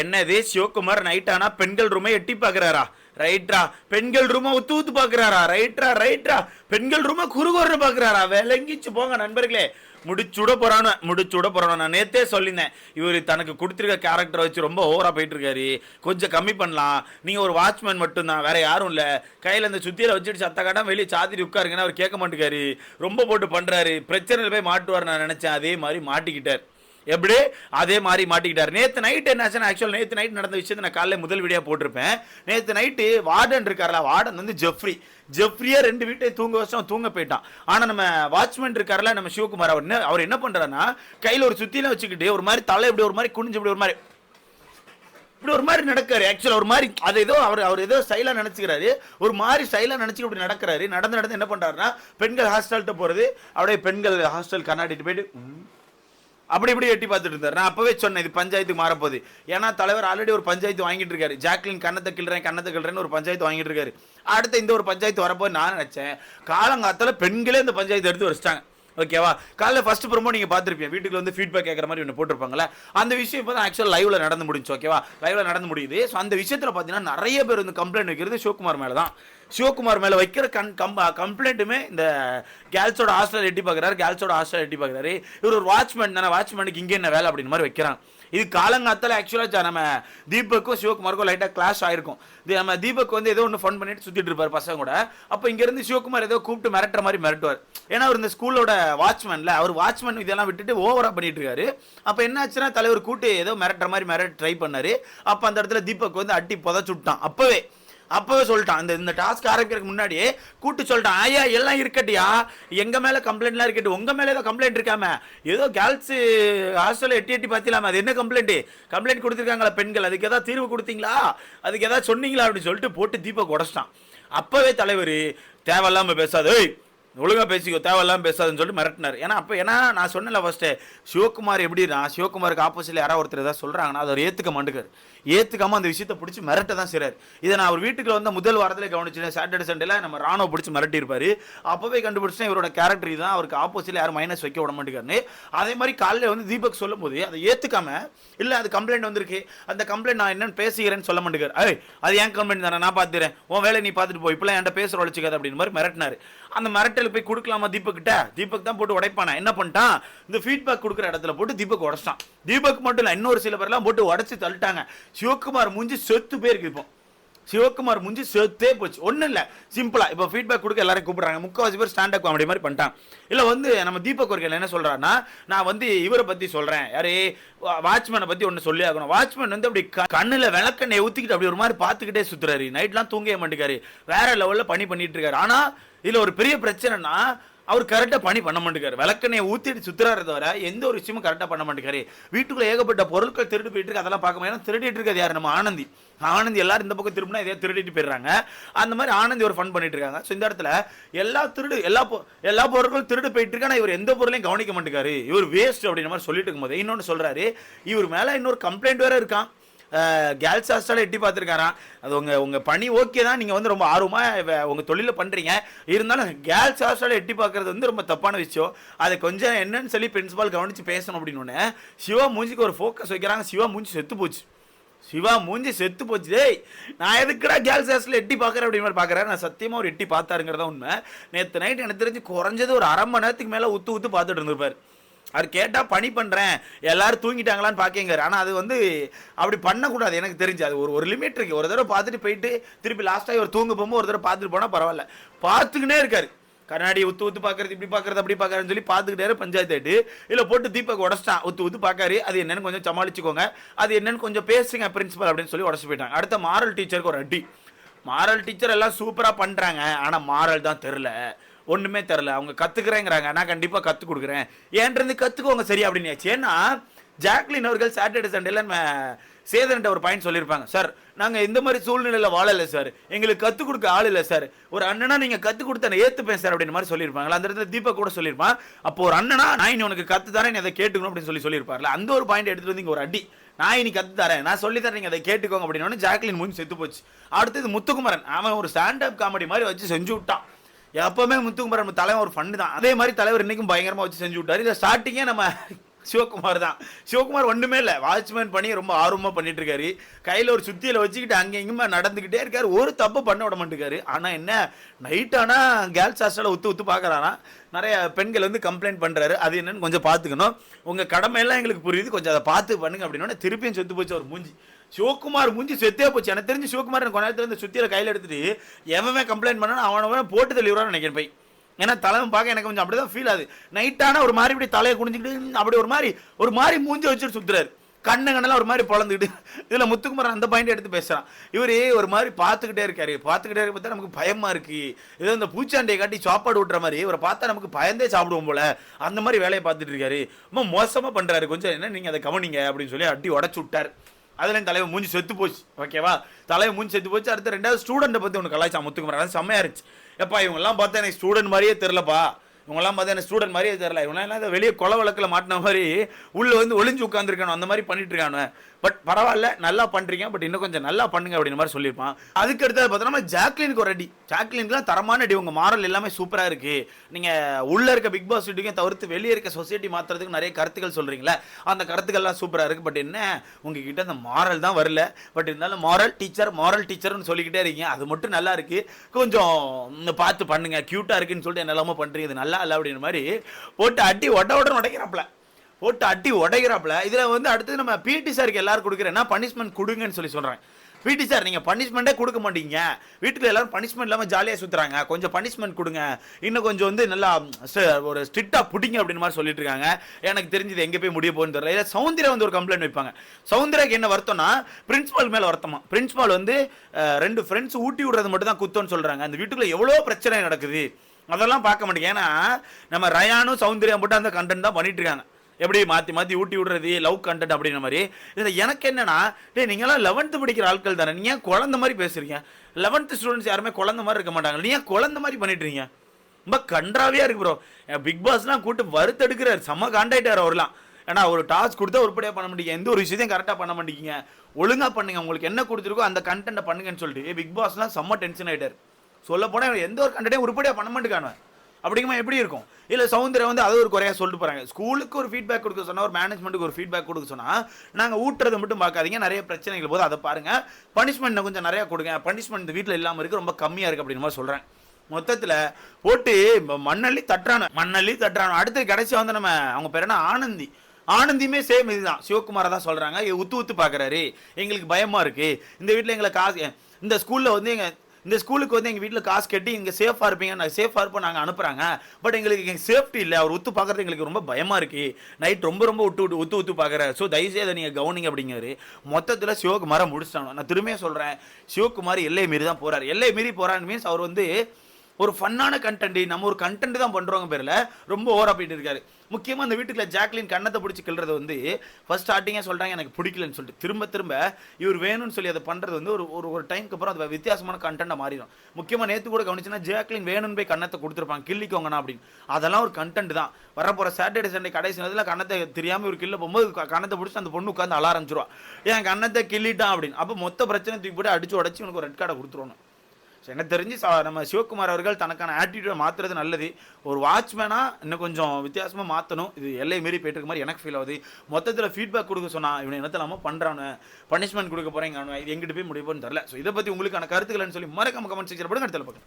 என்னது சிவகுமார் நைட் ஆனா பெண்கள் ரூமை எட்டி பாக்குறாரா? ரைட்ரா பெண்கள் ரூமை உத்து ஊத்து பாக்குறாரா? ரைட்ரா ரைட்ரா பெண்கள் ரூமை குறுகுறன்னு பாக்குறாரா? விளங்கிச்சு. போங்க நண்பர்களே. முடிச்சுட போறானு முடிச்சுட போறானு. நான் நேத்தே சொல்லியிருந்தேன் இவர் தனக்கு கொடுத்துருக்க கேரக்டரை வச்சு ரொம்ப ஓவரா போயிட்டு இருக்காரு கொஞ்சம் கம்மி பண்ணலாம். நீங்க ஒரு வாட்ச்மேன் மட்டும்தான். வேற யாரும் இல்ல. கையில இந்த சுத்தியில வச்சுட்டு சத்த காட்டாம வெளியே சாத்திட்டு உட்காருங்கன்னு அவர் கேட்க மாட்டேங்காரு. ரொம்ப போட்டு பண்றாரு. பிரச்சனையில போய் மாட்டுவார் நான் நினைச்சேன். அதே மாதிரி மாட்டிக்கிட்டார். எப்படி? அதே மாதிரி மாட்டிக்கிட்டார். நேற்று நைட் என்னாச்சுன்னா ஆக்சுவல் நேற்று நைட் நடந்த விஷயத்தை நான் காலையில் முதல் வீடியோ போட்டிருப்பேன். நேற்று நைட்டு வார்டன் இருக்கார்ல வார்டன் வந்து ஜெஃப்ரி. ஜெஃப்ரியே ரெண்டு வீட்டையும் தூங்க வச்சோம் தூங்க போயிட்டான். ஆனால் நம்ம வாட்ச்மேன் இருக்கார்ல நம்ம சிவகுமார் அவர் என்ன அவர் என்ன பண்ணுறாருன்னா கையில் ஒரு சுத்திலாம் வச்சுக்கிட்டு ஒரு மாதிரி தலை இப்படி ஒரு மாதிரி குனிஞ்சு இப்படி ஒரு மாதிரி இப்படி ஒரு மாதிரி நடக்காரு. ஆக்சுவலாக ஒரு மாதிரி அது ஏதோ அவர் அவர் ஏதோ ஸ்டைலாக நினச்சிக்கிறாரு. ஒரு மாதிரி ஸ்டைலாக நினச்சி இப்படி நடக்கிறாரு. நடந்து நடந்து என்ன பண்ணுறாருன்னா பெண்கள் ஹாஸ்டல்கிட்ட போகிறது அப்படியே பெண்கள் ஹாஸ்டல் கண்ணாடிட்டு போயிட்டு அப்படி இப்படி எட்டி பார்த்துட்டு இருந்தார். நான் அப்பவே சொன்னேன் இது பஞ்சாயத்து மாறப்போகுது. ஏன்னா தலைவர் ஆல்ரெடி ஒரு பஞ்சாயத்து வாங்கிட்டு இருக்காரு. ஜாக்லின் கண்ணத்தை கிள்றேன் கண்ணத்தை கிள்றேன்னு ஒரு பஞ்சாயத்து வாங்கிட்டு இருக்காரு. அடுத்த இந்த ஒரு பஞ்சாயத்து வரப்போது நான் நினைச்சேன். காலங்காத்தால பெண்களே இந்த பஞ்சாயத்து எடுத்து வச்சிட்டாங்க. ஓகேவா காலைல ஃபர்ஸ்ட் ப்ரோமோ நீங்கள் பார்த்துருப்பீங்க. வீட்டுக்கு வந்து ஃபீட்பேக் கேட்குற மாதிரி ஒன்று போட்டிருப்பாங்களே அந்த விஷயம் இப்போ தான் ஆக்சுவலாக லைவ்ல நடந்து முடிஞ்சு ஓகேவா லைவ்ல நடந்து முடியுது. ஸோ அந்த விஷயத்தில் பார்த்தீங்கன்னா நிறைய பேர் வந்து கம்ப்ளைண்ட் வைக்கிறது சிவகுமார் மேலே தான் சிவகுமார் மேலே வைக்கிற கண் கம் கம்ப்ளைண்ட்டுமே இந்த கேர்ள்ஸோட ஹாஸ்டல் எட்டி பார்க்குறாரு கேர்ள்ஸோட ஹாஸ்டல் எட்டி பார்க்குறாரு இவர் ஒரு வாட்ச்மேன் தானே வாட்ச்மேனுக்கு இங்கே என்ன வேலை அப்படின்னு மாதிரி வைக்கிறான். இது காலங்காத்தால ஆக்சுவலாக நம்ம தீபக்கும் சிவகுமாருக்கும் லைட்டாக கிளாஷ் ஆயிருக்கும். இது நம்ம தீபக் வந்து ஏதோ ஒன்று ஃபன் பண்ணிட்டு சுற்றிட்டு இருப்பார் பசங்க கூட. அப்போ இங்கேருந்து சிவகுமார் ஏதோ கூப்பிட்டு மிரட்டுற மாதிரி மிரட்டுவார். ஏன்னா அவர் இந்த ஸ்கூலோட வாட்ச்மேன்ல அவர் வாட்ச்மேன் இதெல்லாம் விட்டுட்டு ஓவராக பண்ணிட்டு இருக்காரு. அப்போ என்னாச்சுன்னா தலைவர் கூட்டு ஏதோ மிரட்டுற மாதிரி மிரட்ட ட்ரை பண்ணாரு. அப்போ அந்த இடத்துல தீபக் வந்து அட்டி புதைச்சு விட்டான். அப்போவே அப்பவே சொல்லிட்டான். இந்த இந்த டாஸ்க் ஆரம்பிக்கிறதுக்கு முன்னாடியே கூட்டு சொல்லிட்டான். ஐயா எல்லாம் இருக்கட்டியா எங்க மேல கம்ப்ளைண்ட்லாம் இருக்கட்டும். உங்க மேல ஏதோ கம்ப்ளைண்ட் இருக்காம ஏதோ கேர்ள்ஸ் ஹாஸ்டல்ல எட்டி எட்டி பார்த்திலாம அது என்ன கம்ப்ளைண்ட் கம்ப்ளைண்ட் கொடுத்துருக்காங்களா பெண்கள்? அதுக்கு ஏதாவது தீர்வு கொடுத்தீங்களா? அதுக்கு ஏதாவது சொன்னீங்களா? அப்படின்னு சொல்லிட்டு போட்டு தீபக் உடச்சிட்டான். அப்பவே தலைவர் தேவையில்லாம பேசாது. ஒழுங்காக பேசிக்கோ தேவையில்லாமல் பேசாதுன்னு சொல்லிட்டு மிரட்டினார். ஏன்னா அப்போ ஏன்னா நான் சொன்னல ஃபஸ்ட்டு சிவகுமார் எப்படின்னா சிவகுமாருக்கு ஆப்போசிட்ல யாராவது ஒருத்தர் ஏதாவது சொல்கிறாங்கன்னா அதை ஏற்றுக்க ஏத்துக்க மாட்டேங்காரு அந்த விஷயத்தை பிடிச்சி மிரட்ட தான் செய்கிறார் இதை நான் அவர் வீட்டுக்கு வந்து முதல் வாரத்தில் கவனிச்சேன் சாட்டர்டே சண்டேல நம்ம ராணுவ பிடிச்சி மிரட்டியிருப்பார். அப்போவே அப்பவே கண்டுபிடிச்சேன் இவரோட கேரக்டர் இதுதான். அவருக்கு ஆப்போசிட்ல யாரும் மைனஸ் வைக்க விட மாட்டேங்காருன்னு அதே மாதிரி காலையில் வந்து தீபக் சொல்லும் போது அதை ஏற்றுக்காம இல்லை அது கம்ப்ளைண்ட் வந்திருக்கு. அந்த கம்ப்ளைண்ட் நான் என்னென்னு பேசுகிறேன்னு சொல்ல மாட்டேங்கிறார். ஏய் அது ஏன் கம்ப்ளைண்ட் தானே? நான் பார்த்துறேன் உன் வேலை நீ பார்த்துட்டு போ. இப்பெல்லாம் என்கிட்ட பேசுகிற ஒழிச்சுக்காது அப்படின்னு மாதிரி மிரட்டினார். அந்த மிரட்டல் போய் கொடுக்கலாமா தீபக் கிட்ட தீபக் தான் போட்டு உடைப்பானா? என்ன பண்ணிட்டான்? இந்த ஃபீட்பேக் கொடுக்குற இடத்துல போட்டு தீபக் உடைச்சிட்டான். தீபக் மட்டும் இல்லை இன்னொரு சில பேர்லாம் போட்டு உடச்சி தள்ளிட்டாங்க. சிவகுமார் மூஞ்சி செத்து போயிருக்கு இப்போ. சிவகுமார் மூஞ்சி சேர்த்தே போச்சு. ஒன்றும் இல்லை. சிம்பிளாக இப்போ ஃபீட்பேக் கொடுக்க எல்லாரும் கூப்பிட்றாங்க. முக்கால்வாசி பேர் ஸ்டாண்ட் அப் காமெடி மாதிரி பண்ணிட்டான். இல்லை வந்து நம்ம தீபக் ஒருக்கல் என்ன சொல்கிறான்னா நான் வந்து இவரை பற்றி சொல்கிறேன் யாரே? வாட்ச்மேனை பற்றி ஒன்று சொல்லி ஆகணும். வாட்ச்மேன் வந்து அப்படி கண்ணில் விளக்கண்ணை ஊற்றிக்கிட்டு அப்படி ஒரு மாதிரி பார்த்துக்கிட்டே சுற்றுறாரு நைட்லாம் தூங்கவே மாட்டேங்காரு. வேற லெவலில் பணி பண்ணிட்டு இருக்காரு. ஆனால் இதில் ஒரு பெரிய பிரச்சனைனா அவர் கரெக்டாக பணி பண்ண மாட்டேங்காரு விளக்கெண்ணெய் ஊற்றிட்டு சுத்துறாரு தவிர எந்த ஒரு விஷயமும் கரெக்டாக பண்ண மாட்டேங்காரு வீட்டுக்குள்ளே ஏகப்பட்ட பொருட்கள் திருட்டு போயிட்டு இருக்கு. அதெல்லாம் பார்க்க முடியாது. திருடிட்டு இருக்கிறது யார்? நம்ம ஆனந்தி. ஆனந்தி எல்லாரும் இந்த பக்கம் திரும்பினா இதே திருடிட்டு போயிடுறாங்க. அந்த மாதிரி ஆனந்தி ஒரு ஃபன் பண்ணிட்டு இருக்காங்க. ஸோ இந்த இடத்துல எல்லா திருடு எல்லா எல்லா பொருட்களும் திருடு போயிட்டு இருக்கு. இவர் எந்த பொருளையும் கவனிக்க மாட்டேங்காரு இவர் வேஸ்ட் அப்படின்ற மாதிரி சொல்லிட்டு இருக்கும்போது இன்னொன்று சொல்கிறாரு இவர் மேலே இன்னொரு கம்ப்ளைண்ட் வேற இருக்கான். கேர்ள்ஸ் ஹாஸ்டலில் எட்டி பார்த்துருக்காராம். அது உங்கள் உங்கள் பணி ஓகே தான். நீங்கள் வந்து ரொம்ப ஆர்வமாக உங்கள் தொழிலில் பண்ணுறீங்க இருந்தாலும் கேர்ள்ஸ் ஹாஸ்டலில் எட்டி பார்க்குறது வந்து ரொம்ப தப்பான விஷயம். அதை கொஞ்சம் என்னன்னு சொல்லி பிரின்சிபால் கவனித்து பேசணும் அப்படின்னு ஒன்று சிவா மூஞ்சிக்கு ஒரு ஃபோக்கஸ் வைக்கிறாங்க. சிவா மூஞ்சி செத்து போச்சு. சிவா மூஞ்சி செத்து போச்சு. டேய் நான் எதுக்குடா கேர்ள்ஸ் ஹாஸ்டலில் எட்டி பார்க்குறேன் அப்படின்னு மாதிரி பார்க்குறேன் நான் சத்தியமாக ஒரு எட்டி பார்த்தாருங்கிறதா உண்மை. நேற்று நைட் எனக்கு தெரிஞ்சு குறைஞ்சது ஒரு அரை மணி நேரத்துக்கு மேலே உத்து உத்து பார்த்துட்டு இருந்திருப்பார். அவர் கேட்டால் பணி பண்ணுறேன் எல்லாரும் தூங்கிட்டாங்களான்னு பார்க்கங்காரு ஆனால் அது வந்து அப்படி பண்ணக்கூடாது. எனக்கு தெரிஞ்சு அது ஒரு ஒரு லிமிட் இருக்குது ஒரு தடவை பார்த்துட்டு போயிட்டு திருப்பி லாஸ்ட்டாக இவர் தூங்க போகும்போது ஒரு தடவை பார்த்துட்டு போனால் பரவாயில்ல. பார்த்துக்கினே இருக்காரு. கண்ணாடி உத்து உத்து பார்க்கறது இப்படி பார்க்கறது அப்படி பார்க்கறதுன்னு சொல்லி பார்த்துக்கிட்டே பஞ்சாயத்து. ஆகிட்டு இல்லை போட்டு தீபக் உடச்சிட்டான். உத்து உத்து பார்க்காரு அது என்னன்னு கொஞ்சம் சமாளிச்சுக்கோங்க. அது என்னன்னு கொஞ்சம் பேசுங்க பிரின்சிபல் அப்படின்னு சொல்லி உடச்சு போயிட்டாங்க. அடுத்த மாரல் டீச்சருக்கு ஒரு அடி. மாரல் டீச்சர் எல்லாம் சூப்பராக பண்ணுறாங்க ஆனால் மாரல் தான் தெரில ஒன்றுமே தெரில அவங்க கற்றுக்குறேங்கிறாங்க நான் கண்டிப்பாக கற்றுக் கொடுக்குறேன். ஏன்றது கற்றுக்கோங்க சரி அப்படின்னு ஏன்னா ஜாக்லின் அவர்கள் சாட்டர்டே சண்டேல நம்ம சேதன்ட்ட ஒரு பாயிண்ட் சொல்லியிருப்பாங்க. சார் நாங்கள் இந்த மாதிரி சூழ்நிலையில் வாழலை சார். எங்களுக்கு கற்றுக் கொடுக்க ஆள் இல்லை சார். ஒரு அண்ணனா நீங்கள் கற்றுக் கொடுத்த நான் ஏற்றுப்பேன் சார் அப்படின்னு மாதிரி சொல்லியிருப்பாங்களா அந்த இடத்துல தீபக் கூட சொல்லியிருப்பான். அப்போ ஒரு அண்ணனா நான் இனி உனக்கு கற்று தரேன் நீ அதை கேட்டுக்கணும் அப்படின்னு சொல்லி சொல்லியிருப்பார்ல அந்த ஒரு பாயிண்ட் எடுத்துகிட்டு வந்து இங்கே ஒரு அடி. நான் இனி கற்று தரேன். நான் சொல்லி தரேன் நீங்கள் அதை கேட்டுக்கோங்க அப்படின்னு ஜாக்லின் மூஞ்சி செத்து போச்சு. அடுத்தது முத்துக்குமரன். அவன் ஒரு ஸ்டாண்ட் அப் காமெடி மாதிரி வச்சு செஞ்சு விட்டான். எப்பவுமே முத்துக்குமார் நம்ம தலைவர் ஒரு ஃபண்டு தான். அதே மாதிரி தலைவர் இன்னைக்கும் பயங்கரமாக வச்சு செஞ்சு விட்டார். இதை ஸ்டார்டிங்கே நம்ம சிவகுமார் தான். சிவகுமார் ஒன்றுமே இல்லை. வாட்ச்மேன் பண்ணி ரொம்ப ஆர்வமாக பண்ணிட்டு இருக்காரு கையில் ஒரு சுத்தியில் வச்சுக்கிட்டு அங்கே இங்குமா நடந்துக்கிட்டே இருக்காரு. ஒரு தப்பு பண்ண விட மாட்டேங்காரு. ஆனால் என்ன? நைட் ஆனால் கேர்ள்ஸ் ஹாஸ்டலில் ஒத்து ஒத்து பார்க்குறானா? நிறைய பெண்கள் வந்து கம்ப்ளைண்ட் பண்ணுறாரு அது என்னன்னு கொஞ்சம் பார்த்துக்கணும். உங்கள் கடமையெல்லாம் எங்களுக்கு புரியுது. கொஞ்சம் அதை பார்த்து பண்ணுங்க அப்படின்னா திருப்பியும் செத்து போச்சு ஒரு மூஞ்சி. சிவகுமார் மூஞ்சி செத்தே போச்சு. எனக்கு தெரிஞ்சு சிவகுமார் எனக்கு நேரத்துல இருந்து சுத்தியில் கையில் எடுத்துட்டு எவன் கம்ப்ளைண்ட் பண்ணானோ அவனவன் போட்டு தெளிவுறான்னு நினைக்கிறேன் போய். ஏன்னா தலைவன் பார்க்க எனக்கு கொஞ்சம் அப்படி தான் ஃபீல் ஆகுது நைட்டான ஒரு மாதிரி இப்படி தலையை குடிஞ்சிக்கிட்டு அப்படி ஒரு மாதிரி ஒரு மாதிரி மூஞ்சி வச்சுட்டு சுத்துறாரு. கண்ணு கண்ணெல்லாம் ஒரு மாதிரி பொழந்துக்கிட்டு. இதில் முத்துக்குமார் அந்த பாயிண்ட் எடுத்து பேசுகிறான் இவர் ஒரு மாதிரி பார்த்துக்கிட்டே இருக்காரு. பார்த்துக்கிட்டே இருக்க பார்த்தா நமக்கு பயமாக இருக்குது ஏதோ இந்த பூச்சாண்டையை காட்டி சாப்பாடு விட்டுற மாதிரி இவரை பார்த்தா நமக்கு பயந்தே சாப்பிடுவோம் போல. அந்த மாதிரி வேலையை பார்த்துட்டு இருக்காரு. ரொம்ப மோசமாக பண்ணுறாரு கொஞ்சம் என்ன நீங்கள் அதை கவனிங்க அப்படின்னு சொல்லி அட்டி உடச்சு விட்டார். அதுலேயும் தலைவன் மூஞ்சி செத்து போச்சு. ஓகேவா? தலைவன் மூஞ்சி செத்து போச்சு. அடுத்து ரெண்டாவது ஸ்டூடெண்ட்டை பற்றி ஒன்று கலாய்ச்சா முத்துக்குமார் அது செம்மையா இருந்துச்சு. எப்பா இவங்கெல்லாம் பார்த்தா எனக்கு ஸ்டூடெண்ட் மாதிரியே தெரிலப்பா இவங்கெல்லாம் பார்த்தா ஸ்டூடெண்ட் மாதிரியே தெரில இவங்களாம் எல்லாம் வெளியே கொலை வழக்கில் மாட்டின மாதிரி உள்ளே வந்து ஒளிஞ்சு உட்காந்துருக்கானு அந்த மாதிரி பண்ணிட்டு இருக்கானு. பட் பரவாயில்ல நல்லா பண்ணுறீங்க பட் இன்னும் கொஞ்சம் நல்லா பண்ணுங்க அப்படின்ற மாதிரி சொல்லியிருப்பான். அதுக்கு அடுத்தது பார்த்தோம்னா ஜாக்லினுக்கு ஒரு அடி. ஜாக்லினுக்குலாம் தரமான அடி. உங்கள் மாரல் எல்லாமே சூப்பராக இருக்குது நீங்கள் உள்ளே இருக்க பிக் பாஸ் வீட்டுக்கும் தவிர்த்து வெளியே இருக்க சொசைட்டி மாற்றுறதுக்கு நிறைய கருத்துக்கள் சொல்கிறீங்களே அந்த கருத்துக்கள்லாம் சூப்பராக இருக்குது பட் என்ன? உங்ககிட்ட அந்த மாரல் தான் வரல. பட் இருந்தாலும் மாரல் டீச்சர் மாரல் டீச்சர்னு சொல்லிக்கிட்டே இருக்கீங்க. அது மட்டும் நல்லா இருக்குது கொஞ்சம் இந்த பார்த்து பண்ணுங்க. க்யூட்டாக இருக்குன்னு சொல்லிட்டு என்னெல்லாமோ பண்ணுறீங்க இது நல்லா இல்லை அப்படின்ற மாதிரி போட்டு அடி ஒட உடனே உடைக்கிறாப்புல. போட்டு அடி உடைகிறாப்புல இதுல வந்து அடுத்து நம்ம பிடி சாருக்கு எல்லாரும் கொடுக்குறேன்னா பனிஷ்மெண்ட் கொடுங்கன்னு சொல்லி சொல்றேன். பிடி சார் நீங்கள் பனிஷ்மெண்ட்டே கொடுக்க மாட்டீங்க. வீட்டில் எல்லாரும் பனிஷ்மெண்ட் இல்லாமல் ஜாலியாக சுற்றுறாங்க கொஞ்சம் பனிஷ்மெண்ட் கொடுங்க. இன்னும் கொஞ்சம் வந்து நல்லா ஒரு ஸ்ட்ரிக்டாக பிடிங்க அப்படின்னு மாதிரி சொல்லிட்டு இருக்காங்க. எனக்கு தெரிஞ்சது எங்கே போய் முடிய போகணும்னு தெரியல. இல்லை சௌந்தர்யா வந்து ஒரு கம்ப்ளைண்ட் வைப்பாங்க. சௌந்தர்யாக்கு என்ன வருத்தம்னா பிரின்ஸ்பால் மேலே வருத்தமா. பிரின்ஸ்பால் வந்து ரெண்டு ஃப்ரெண்ட்ஸ் ஊட்டி விடுறது மட்டும் தான் குத்தம்னு சொல்கிறாங்க அந்த வீட்டுக்குள்ள எவ்வளோ பிரச்சனை நடக்குது. அதெல்லாம் பார்க்க மாட்டேங்க. ஏன்னா நம்ம ரயானும் சௌந்தரியம் போட்டு அந்த கண்டென்ட் தான் பண்ணிட்டு இருக்காங்க. எப்படி மாற்றி மாற்றி ஊட்டி விடுறது லவ் கண்டென்ட் அப்படின்ற மாதிரி. இதில் எனக்கு என்னன்னா டேய் நீங்களாம் லெவன்த்து படிக்கிற ஆட்கள் தானே. நீங்கள் ஏன் குழந்த மாதிரி பேசுறீங்க? லெவன்த்து ஸ்டூடெண்ட்ஸ் யாருமே குழந்த மாதிரி இருக்க மாட்டாங்க. நீ ஏன் குழந்த மாதிரி பண்ணிட்டு இருக்கீங்க? ரொம்ப கன்றாவே இருக்கு ப்ரோ பிக் பாஸ்லாம் கூட்டு வறுத்தெடுக்கிறார் செம்ம காண்டாயிட்டார் அவர்லாம். ஏன்னா ஒரு டாஸ்க் கொடுத்தா உருப்படியாக பண்ண மாட்டீங்க. எந்த ஒரு விஷயத்தையும் கரெக்டாக பண்ண மாட்டீங்க. ஒழுங்காக பண்ணுங்க. உங்களுக்கு என்ன கொடுத்துருக்கோ அந்த கண்டென்ட்டை பண்ணுங்கன்னு சொல்லிட்டு பிக் பாஸ்லாம் செம்ம டென்ஷன் ஆகிட்டார் சொல்ல போனால் எந்த ஒரு கண்டென்ட்டையும் உருப்படியாக பண்ண மாட்டேங்கானவன் அப்படிங்குமா எப்படி இருக்கும்? இல்லை சவுந்தரம் வந்து அது ஒரு குறையாக சொல்லிட்டு போகிறாங்க ஸ்கூலுக்கு ஒரு ஃபீட்பேக் கொடுக்க சொன்னா ஒரு மேனேஜ்மெண்ட்டுக்கு ஒரு ஃபீட்பேக் கொடுக்க சொன்னால் நாங்கள் ஊட்டுறதை மட்டும் பார்க்காதீங்க. நிறைய பிரச்சனைகள் போது அதை பாருங்கள் பனிஷ்மெண்ட் கொஞ்சம் நிறையா கொடுங்க. பனிஷ்மெண்ட் இந்த வீட்டில் இல்லாமல் இருக்குது ரொம்ப கம்மியாக இருக்குது அப்படின்னு மாதிரி சொல்கிறேன் மொத்தத்தில் போட்டு மண்ணள்ளி தட்டுறானு. மண்ணள்ளி தட்டுறானு. அடுத்து கடைசி வந்து நம்ம அவங்க பேர் என்ன? ஆனந்தி. ஆனந்தியுமே சேம் இதுதான். சிவகுமாரை தான் சொல்கிறாங்க உத்து உத்து பார்க்குறாரு. எங்களுக்கு பயமாக இருக்குது இந்த வீட்டில் எங்களை காசு இந்த ஸ்கூலில் வந்து எங்கள் இந்த ஸ்கூலுக்கு வந்து எங்கள் வீட்டில் காசு கட்டி இங்கே சேஃபாக இருப்பீங்க நான் சேஃபாக இருப்போம் நாங்கள் அனுப்புகிறாங்க பட் எங்களுக்கு எங்கள் சேஃப்டி இல்லை. அவர் உத்து பார்க்குறது எங்களுக்கு ரொம்ப பயமாக இருக்குது நைட் ரொம்ப ரொம்ப விட்டு விட்டு உத்து உத்து பார்க்குறாரு ஸோ தயவுசெய்து அதை நீங்கள் கவனிங்க அப்படிங்கிறாரு. மொத்தத்தில் சிவகுமாரை முடிச்சிட்டாங்க. நான் திரும்பியும் சொல்கிறேன் சிவகுமார் எல்லை மீறி தான் போகிறார் எல்லை மீறி போகிறான்னு மீன்ஸ் அவர் வந்து ஒரு ஃபன்னான கண்டென்ட் நம்ம ஒரு கண்டென்ட் தான் பண்ணுறவங்க பேரில். ரொம்ப ஓவராக போயிட்டு இருக்காரு. முக்கியமாக அந்த வீட்டுக்குள்ள ஜாக்லின் கண்ணத்தை பிடிச்சி கிள்றது வந்து ஃபர்ஸ்ட் ஸ்டார்டிங்கே சொல்கிறாங்க எனக்கு பிடிக்கலன்னு சொல்லிட்டு. திரும்ப திரும்ப இவர் வேணும்னு சொல்லி அதை பண்ணுறது வந்து ஒரு ஒரு ஒரு டைமுக்கு அப்புறம் அது வித்தியாசமான கண்டென்ட்டா மாறிடும். முக்கியமாக நேற்று கூட கவனிச்சுன்னா ஜாக்லின் வேணும்னு போய் கண்ணத்தை கொடுத்துருப்பாங்க கிள்ளிக்கோங்கண்ணா அப்படின்னு. அதெல்லாம் ஒரு கண்டென்ட் தான். வரப்போகிற சாட்டர்டே சண்டே கடைசி நேரத்தில் கண்ணத்தை தெரியாமல் ஒரு கிள்ள போகும்போது கண்ணத்தை பிடிச்சி அந்த பொண்ணு உட்காந்து அழ என் கண்ணத்தை கிள்ளிட்டான் அப்படின்னு. அப்போ மொத்த பிரச்சனை தூக்கி போட்டு அடிச்சு உடச்சி உனக்கு ஒரு ரெட் கார்டை கொடுத்துருவோம் எனக்கு தெரிஞ்சு சா- நம்ம சிவகுமார் அவர்கள் தனக்கான ஆட்டிடியூடை மாற்றுறது நல்லது. ஒரு வாட்ச்மேனாக இன்னும் கொஞ்சம் வித்தியாசமாக மாற்றணும் இது எல்லை மீறி போயிட்டு இருக்க மாதிரி எனக்கு ஃபீல் ஆகுது. மொத்தத்தில் ஃபீட்பேக் கொடுக்க சொன்னால் இவனை என்னத்தில் நம்ம பண்ணுறானு பனிஷ்மெண்ட் கொடுக்க போகிறேங்க இது எங்கிட்டு போய் முடிப்போன்னு தெரில ஸோ இதை பற்றி உங்களுக்கான கருத்துக்கள்னு சொல்லி மறக்காம கமெண்ட் செக்ஷன் போடுங்க. அடுத்த பக்கம்